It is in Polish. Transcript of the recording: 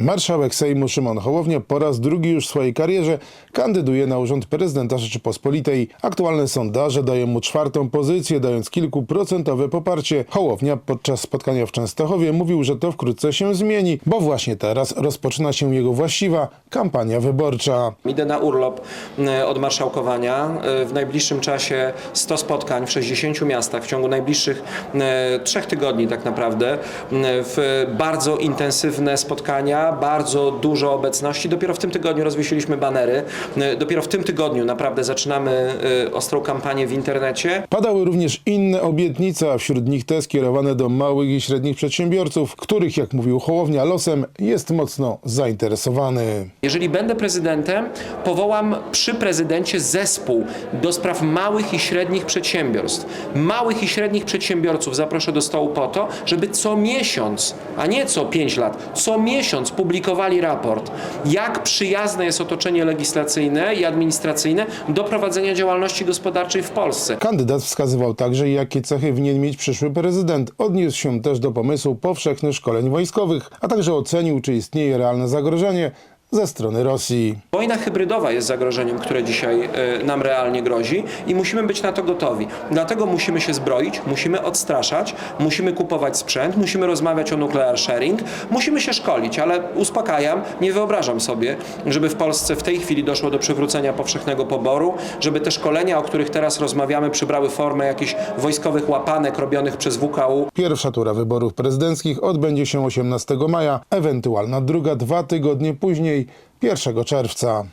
Marszałek Sejmu Szymon Hołownia po raz drugi już w swojej karierze kandyduje na urząd prezydenta Rzeczypospolitej. Aktualne sondaże dają mu czwartą pozycję, dając kilkuprocentowe poparcie. Hołownia podczas spotkania w Częstochowie mówił, że to wkrótce się zmieni, bo właśnie teraz rozpoczyna się jego właściwa kampania wyborcza. Idę na urlop e, od marszałkowania. E, W najbliższym czasie 100 spotkań w 60 miastach w ciągu najbliższych e, trzech tygodni tak naprawdę. W bardzo intensywne spotkania, bardzo dużo obecności. Dopiero w tym tygodniu rozwiesiliśmy banery. E, Dopiero w tym tygodniu naprawdę zaczynamy e, ostrą kampanię w internecie. Padały również inne obietnice, a wśród nich te skierowane do małych i średnich przedsiębiorców, których, jak mówił Hołownia, losem jest mocno zainteresowany. Jeżeli będę prezydentem, powołam przy prezydencie zespół do spraw małych i średnich przedsiębiorstw. Małych i średnich przedsiębiorców zaproszę do stołu po to, żeby co miesiąc, a nie co pięć lat, co miesiąc publikowali raport, jak przyjazne jest otoczenie legislacyjne i administracyjne do prowadzenia działalności gospodarczej w Polsce. Kandydat wskazywał także, jakie cechy winien mieć przyszły prezydent. Odniósł się też do pomysłu powszechnych szkoleń wojskowych, a także ocenił, czy istnieje realne zagrożenie ze strony Rosji. Wojna hybrydowa jest zagrożeniem, które dzisiaj e, nam realnie grozi i musimy być na to gotowi. Dlatego musimy się zbroić, musimy odstraszać, musimy kupować sprzęt, musimy rozmawiać o nuclear sharing, musimy się szkolić, ale uspokajam, nie wyobrażam sobie, żeby w Polsce w tej chwili doszło do przywrócenia powszechnego poboru, żeby te szkolenia, o których teraz rozmawiamy, przybrały formę jakichś wojskowych łapanek robionych przez WKU. Pierwsza tura wyborów prezydenckich odbędzie się 18 maja, ewentualna druga dwa tygodnie później, 1 czerwca.